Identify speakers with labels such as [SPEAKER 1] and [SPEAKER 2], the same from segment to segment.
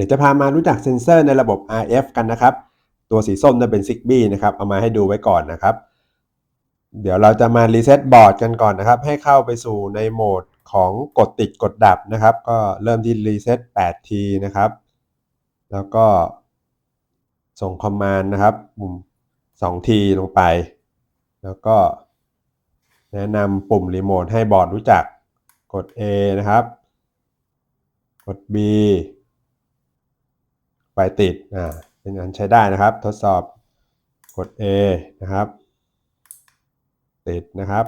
[SPEAKER 1] ดี๋ยวจะพามารู้จักเซ็นเซอร์ในระบบ RF กันนะครับ ตัวสีส้มจะเป็น Zigbee นะครับ เอามาให้ดูไว้ก่อนนะครับ เดี๋ยวเราจะมารีเซ็ตบอร์ดกันก่อนนะครับ ให้เข้าไปสู่ในโหมดของกดติดกดดับนะครับ ก็เริ่มที่รีเซ็ต8ทีนะครับ แล้วก็ส่งคอมมานด์นะครับปุ่ม2ทีลงไป แล้วก็แนะนำปุ่มรีโมทให้บอร์ดรู้จัก กด A นะครับ กด B ไฟติดอ่าเป็นอันใช้ได้นะครับ ทดสอบกด A นะครับ ติดนะครับ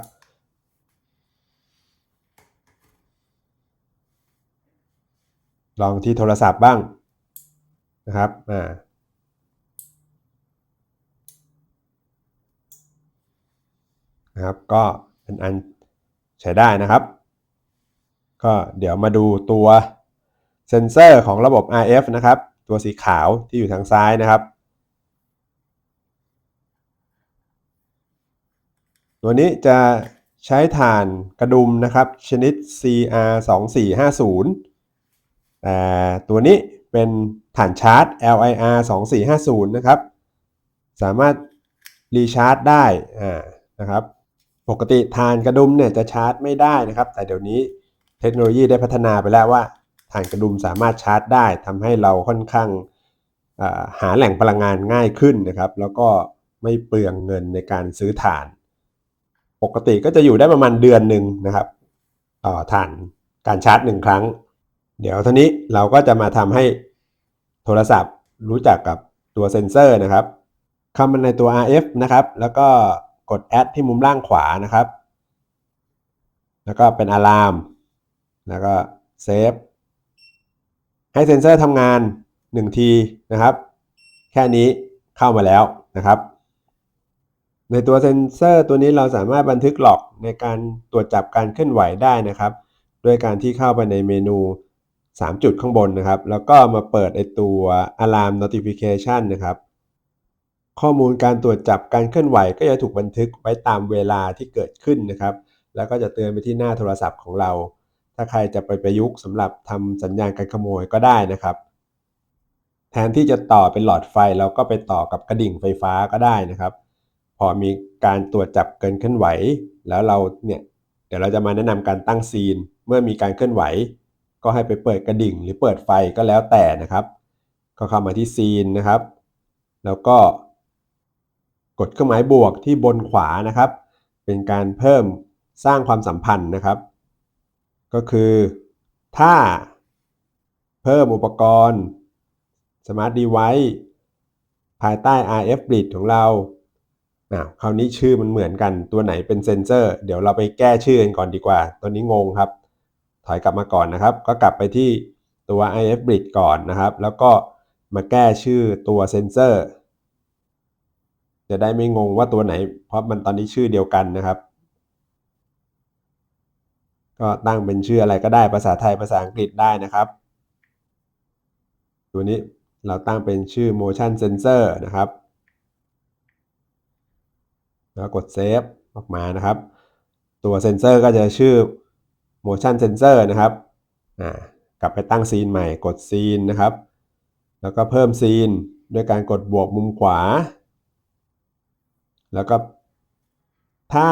[SPEAKER 1] ลองที่โทรศัพท์บ้างนะครับอ่านะครับก็เป็นอันใช้ได้นะครับ ก็เดี๋ยวมาดูตัวเซนเซอร์ของระบบ RF นะครับ ตัวสีขาวที่อยู่ทางซ้ายนะครับ ตัวนี้จะใช้ฐานกระดุมนะครับ ชนิด CR 2 4 5 0แต่ตัวนี้เป็นฐานชาร์จ LIR 2 4 5 0นะครับ สามารถรีชาร์จได้อ่านะครับปกติฐานกระดุมเนี่ยจะชาร์จไม่ได้นะครับ แต่เดี๋ยวนี้เทคโนโลยีได้พัฒนาไปแล้วว่า ฐานกระดุมสามารถชาร์จได้ทำให้เราค่อนข้างหาแหล่งพลังงานง่ายขึ้นนะครับ แล้วก็ไม่เปลืองเงินในการซื้อฐาน ปกติก็จะอยู่ได้ประมาณเดือนหนึ่งนะครับต่อฐานการชาร์จหนึ่งครั้ง เดี๋ยวทีนี้เราก็จะมาทำให้โทรศัพท์รู้จักกับตัวเซ็นเซอร์นะครับเข้ามาในตัว RF นะครับ แล้วก็กด add ที่มุมล่างขวานะครับ แล้วก็เป็นอะลาม แล้วก็เซฟ ให้เซ็นเซอร์ทำงาน1ทีนะครับ แค่นี้เข้ามาแล้วนะครับ ในตัวเซ็นเซอร์ตัวนี้เราสามารถบันทึกหลอกในการตรวจจับการเคลื่อนไหวได้นะครับด้วยการที่เข้าไปในเมนู 3 จุดข้างบนนะครับ แล้วก็มาเปิดไอตัว Alarm Notification นะครับ ข้อมูลการตรวจจับการเคลื่อนไหว ก็จะถูกบันทึกไว้ตามเวลาที่เกิดขึ้นนะครับ แล้วก็จะเตือนไปที่หน้าโทรศัพท์ของเรา ถ้าใครจะไปประยุกต์สำหรับทำสัญญาณการขโมยก็ได้นะครับ แทนที่จะต่อเป็นหลอดไฟเราก็ไปต่อกับกระดิ่งไฟฟ้าก็ได้นะครับ พอมีการตรวจจับเกินเคลื่อนไหว แล้วเราเนี่ยเดี๋ยวเราจะมาแนะนำการตั้งซีน เมื่อมีการเคลื่อนไหว ก็ให้ไปเปิดกระดิ่งหรือเปิดไฟก็แล้วแต่นะครับก็เข้ามาที่ซีนนะครับ แล้วก็ กดเครื่องหมายบวกที่บนขวานะครับ เป็นการเพิ่มสร้างความสัมพันธ์นะครับ ก็คือ ถ้าเพิ่มอุปกรณ์ Smart Device ภายใต้ RF Bridge ของเราอ่าคราวนี้ชื่อมันเหมือนกันตัวไหนเป็นเซนเซอร์ เดี๋ยวเราไปแก้ชื่อกันก่อนดีกว่า ตัวนี้งงครับ ถอยกลับมาก่อนนะครับ ก็กลับไปที่ตัว IF Bridge ก่อนนะครับ แล้วก็มาแก้ชื่อตัวเซนเซอร์ จะได้ไม่งงว่าตัวไหน เพราะมันตอนนี้ชื่อเดียวกันนะครับ ก็ตั้งเป็นชื่ออะไรก็ได้ภาษาไทยภาษาอังกฤษได้นะครับ ตัวนี้เราตั้งเป็นชื่อ motion sensor นะครับ แล้วกดเซฟออกมานะครับ ตัวเซนเซอร์ก็จะชื่อ motion sensor นะครับอ่ากลับไปตั้งซีนใหม่กดซีนนะครับ แล้วก็เพิ่มซีนด้วยการกดบวกมุมขวา แล้วก็ถ้า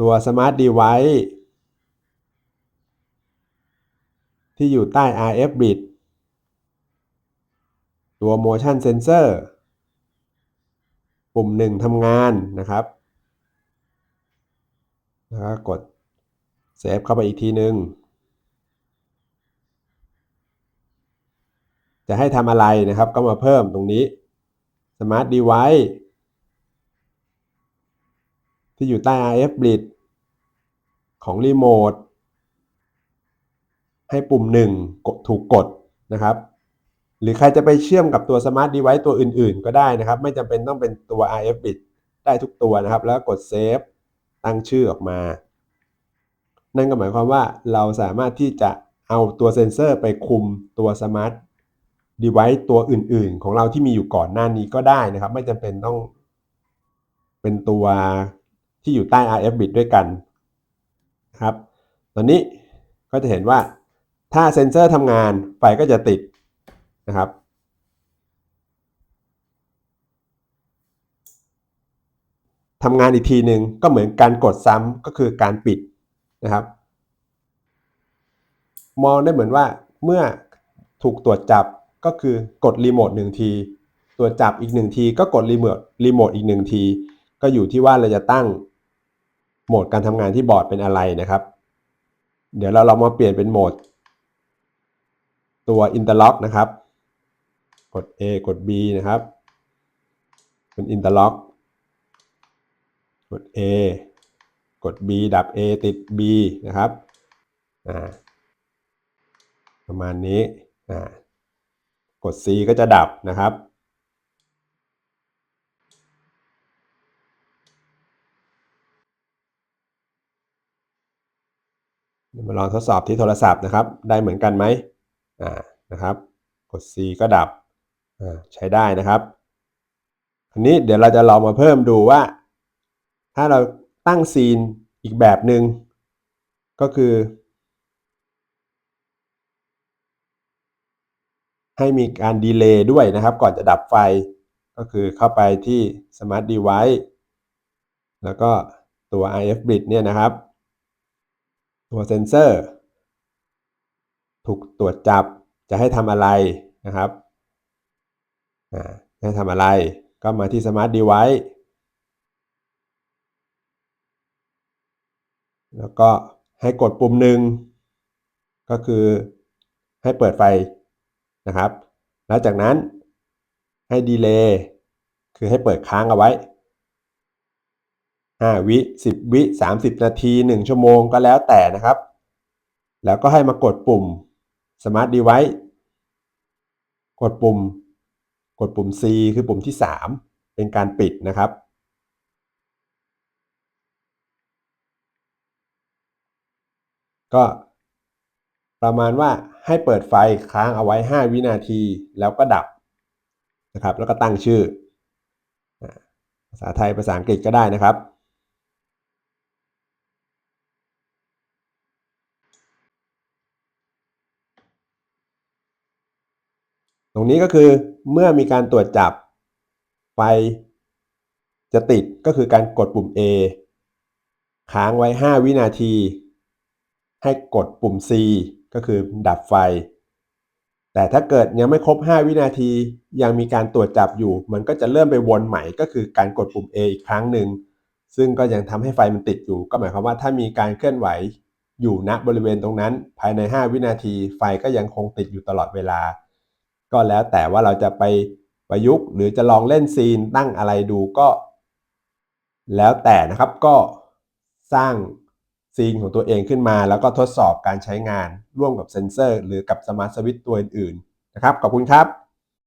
[SPEAKER 1] ตัว Smart Device ที่อยู่ใต้ RF bit ตัว motion sensor ปุ่มหนึ่งทำงานนะครับแล้วก็กดเซฟเข้าไปอีกทีหนึ่งจะให้ทำอะไรนะครับก็มาเพิ่มตรงนี้ Smart Device ที่อยู่ใต้ RF bit ของรีโมทให้ปุ่ม 1 กดถูกกดนะครับ หรือใครจะไปเชื่อมกับตัว Smart Device ตัวอื่น ๆ ก็ได้นะครับ ไม่จำเป็นต้องเป็นตัว RF bit ได้ทุกตัวนะครับ แล้วกดเซฟตั้งชื่อออกมา นั่นก็หมายความว่าเราสามารถที่จะเอาตัวเซนเซอร์ไปคุมตัว Smart Device ตัวอื่น ๆ ของเราที่มีอยู่ก่อนหน้านี้ก็ได้นะครับ ไม่จำเป็นต้องเป็นตัวที่อยู่ใต้ RF bit ด้วยกัน ครับ ตอนนี้ก็จะเห็นว่าถ้าเซ็นเซอร์ทำงานไฟก็จะติดนะครับ ทำงานอีกทีหนึ่งก็เหมือนการกดซ้ำก็คือการปิดนะครับ มองได้เหมือนว่าเมื่อถูกตรวจจับก็คือกดรีโมทหนึ่งที ตรวจจับอีกหนึ่งที ก็กดรีโมทรีโมทอีกหนึ่งที ก็อยู่ที่ว่าเราจะตั้ง โหมดการทำงานที่บอร์ดเป็นอะไรนะครับ เดี๋ยวเราลองมาเปลี่ยนเป็นโหมด ตัว interlock นะครับ กด A กด B นะครับ เป็น interlock กด A กด B ดับ A ติด B นะครับอ่าประมาณนี้อ่ากด C ก็จะดับนะครับ มาลองทดสอบที่โทรศัพท์นะครับ ได้เหมือนกันไหมอ่านะครับ กด C ก็ดับอ่าใช้ได้นะครับอันนี้เดี๋ยวเราจะลองมาเพิ่มดูว่า ถ้าเราตั้งซีนอีกแบบหนึ่งก็คือ ให้มีการดีเลย์ด้วยนะครับ ก่อนจะดับไฟก็คือเข้าไปที่ Smart Device แล้วก็ตัว IF Bridge เนี่ยนะครับ ตัวเซนเซอร์ ถูกตรวจจับจะให้ทำอะไรนะครับให้ทำอะไรก็มาที่ Smart Device แล้วก็ให้กดปุ่มหนึ่งก็คือให้เปิดไฟนะครับ แล้วจากนั้นให้ดีเลย์คือให้เปิดค้างเอาไว้ 5 วิ 10 วิ 30 นาที 1 ชั่วโมงก็แล้วแต่นะครับ แล้วก็ให้มากดปุ่ม Smart Device กดปุ่ม กดปุ่ม C คือปุ่มที่ 3 เป็นการปิดนะครับ ก็ประมาณว่าให้เปิดไฟค้างเอาไว้ 5 วินาทีแล้วก็ดับนะครับ แล้วก็ตั้งชื่อ ภาษาไทยภาษาอังกฤษก็ได้นะครับ ตรงนี้ก็คือเมื่อมีการตรวจจับไฟจะติดก็คือการกดปุ่ม A ค้างไว้ 5 วินาที ให้กดปุ่ม C ก็คือดับไฟ แต่ถ้าเกิดยังไม่ครบ 5 วินาที ยังมีการตรวจจับอยู่ มันก็จะเริ่มไปวนใหม่ ก็คือการกดปุ่ม A อีกครั้งหนึ่ง ซึ่งก็ยังทำให้ไฟมันติดอยู่ ก็หมายความว่าถ้ามีการเคลื่อนไหวอยู่ณบริเวณตรงนั้น ภายใน 5 วินาที ไฟก็ยังคงติดอยู่ตลอดเวลา ก็แล้วแต่ว่าเราจะไปประยุกต์หรือจะลองเล่นซีนตั้งอะไรดูก็ แล้วแต่นะครับก็สร้างซีนของตัวเองขึ้นมา แล้วก็ทดสอบการใช้งานร่วมกับเซนเซอร์ หรือกับสมาร์ทสวิตตัวอื่นๆนะครับขอบคุณครับ